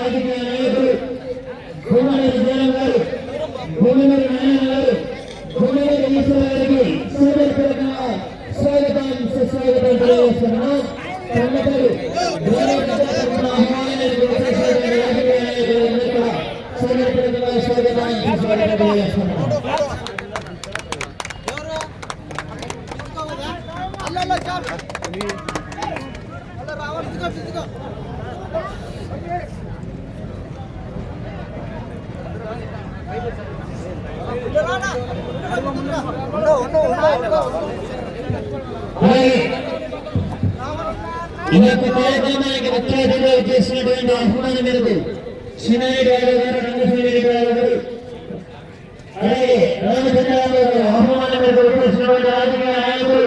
రాజకీయ నాయకులు ఈ యొక్క కార్యక్రమానికి ముఖ్య చేసినటువంటి ఆహ్వానం మేరకు సినారెడ్డి గారు రంగస్వామి గారు అలాగే రామచంద్రరావు గారు ఆహ్వానం మేరకు రాజకీయ నాయకులు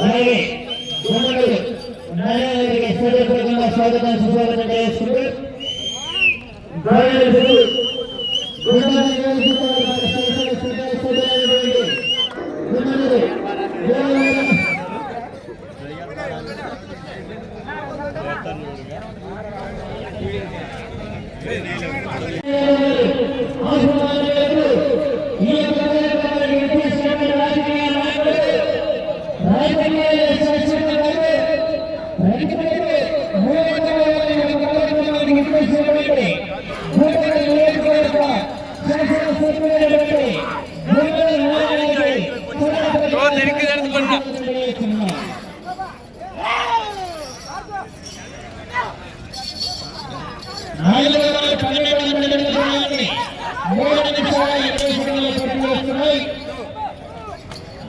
అలాగే గుమ్మడి నారాయణగారికి హృదయపూర్వకంగా స్వాగతం సుస్వాగతం చేసుకుంటూ గౌరవ గుమ్మడి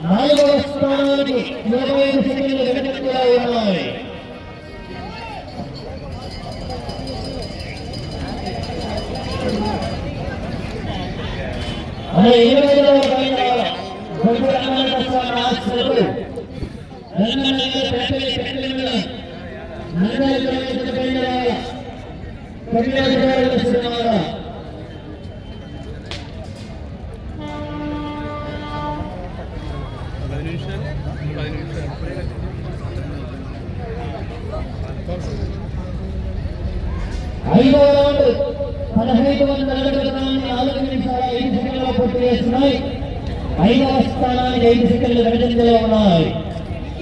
నాలుగవ స్థానానికి ఇరవై ఐదు సెకండ్లు వెనుకంగా ఉన్నాయి అదే కన్యాకుమారి సినిమాల. పది రౌండ్ పదహైదు వందల నాలుగు నిమిషాల ఐదు సెకండ్ల పూర్తి చేస్తున్నాయి. ఐదవ స్థానానికి ఐదు సెకండ్లు వెనుకంజలో ఉన్నాయి.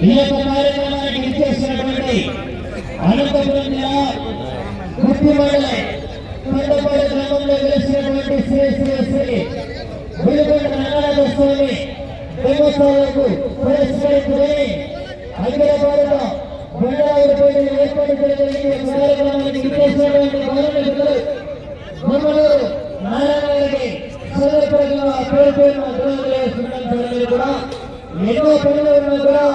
ఈ యొక్క కార్యక్రమానికి అనంతపురం జిల్లా గుర్తి మండలం కొండపాడు గ్రామంలో వెలిసినటువంటి శ్రీ శ్రీ శ్రీ గుడికొండ రంగనాథ స్వామి దేవస్థానాలకు పురస్కరించుకొని అఖిల భారత ఏర్పాటు చేయడానికి కార్యక్రమానికి ఇచ్చేసినటువంటి గౌరవనీయులు మమ్మల్ని పేరు పేరున అభినందనలు కూడా ఎన్నో పనులు ఉన్నా కూడా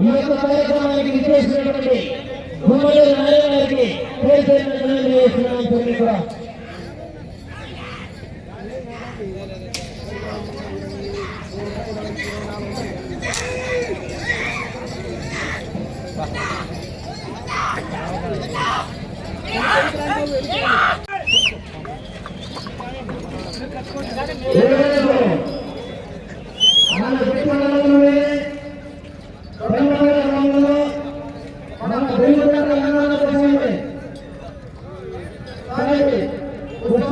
ఈ యొక్క కార్యక్రమానికి విచ్చేసినటువంటి గుమ్మడి నారాయణ గారికి தெரிவிக்கிறார் Yeah.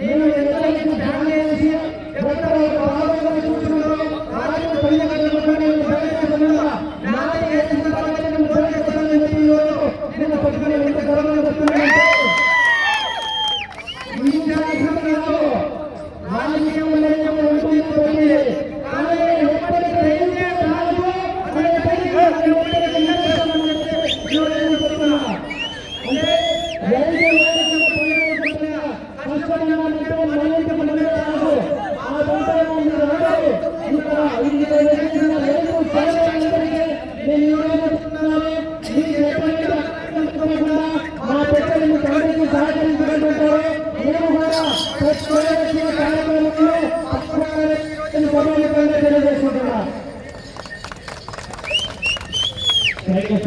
నేను ఎంత ఫ్యాన్ వేసి ఎక్కడ